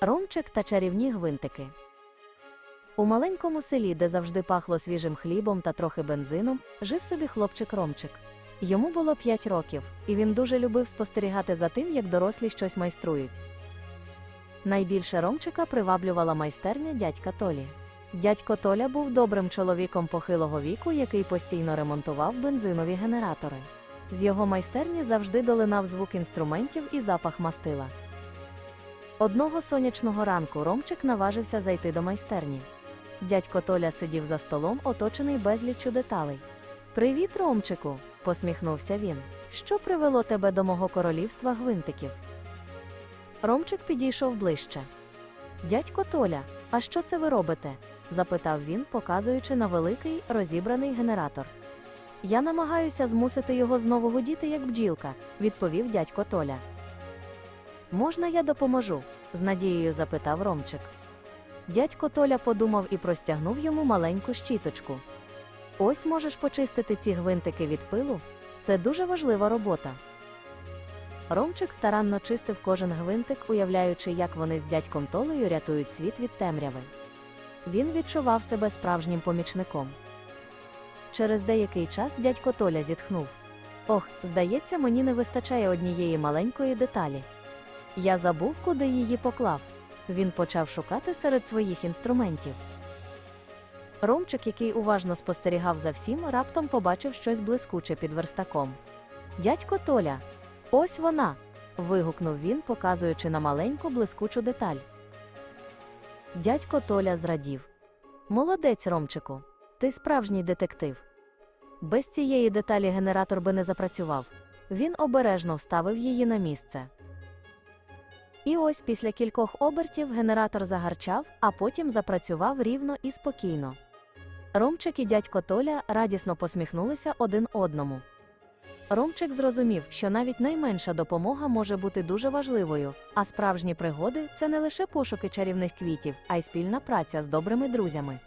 Ромчик та чарівні гвинтики. У маленькому селі, де завжди пахло свіжим хлібом та трохи бензином, жив собі хлопчик Ромчик. Йому було 5 років, і він дуже любив спостерігати за тим, як дорослі щось майструють. Найбільше Ромчика приваблювала майстерня дядька Толі. Дядько Толя був добрим чоловіком похилого віку, який постійно ремонтував бензинові генератори. З його майстерні завжди долинав звук інструментів і запах мастила. Одного сонячного ранку Ромчик наважився зайти до майстерні. Дядько Толя сидів за столом, оточений безліччю деталей. Привіт, Ромчику, посміхнувся він. Що привело тебе до мого королівства гвинтиків? Ромчик підійшов ближче. Дядько Толя, а що це ви робите? запитав він, показуючи на великий розібраний генератор. Я намагаюся змусити його знову гудіти, як бджілка, відповів дядько Толя. Можна я допоможу? з надією запитав Ромчик. Дядько Толя подумав і простягнув йому маленьку щіточку. Ось можеш почистити ці гвинтики від пилу. Це дуже важлива робота. Ромчик старанно чистив кожен гвинтик, уявляючи, як вони з дядьком Толею рятують світ від темряви. Він відчував себе справжнім помічником. Через деякий час дядько Толя зітхнув. Ох, здається, мені не вистачає однієї маленької деталі. Я забув, куди її поклав. Він почав шукати серед своїх інструментів. Ромчик, який уважно спостерігав за всім, раптом побачив щось блискуче під верстаком. Дядько Толя, ось вона. вигукнув він, показуючи на маленьку блискучу деталь. Дядько Толя зрадів. Молодець, Ромчику, ти справжній детектив. Без цієї деталі генератор би не запрацював. Він обережно вставив її на місце. І ось після кількох обертів генератор загарчав, а потім запрацював рівно і спокійно. Ромчик і дядько Толя радісно посміхнулися один одному. Ромчик зрозумів, що навіть найменша допомога може бути дуже важливою, а справжні пригоди це не лише пошуки чарівних квітів, а й спільна праця з добрими друзями.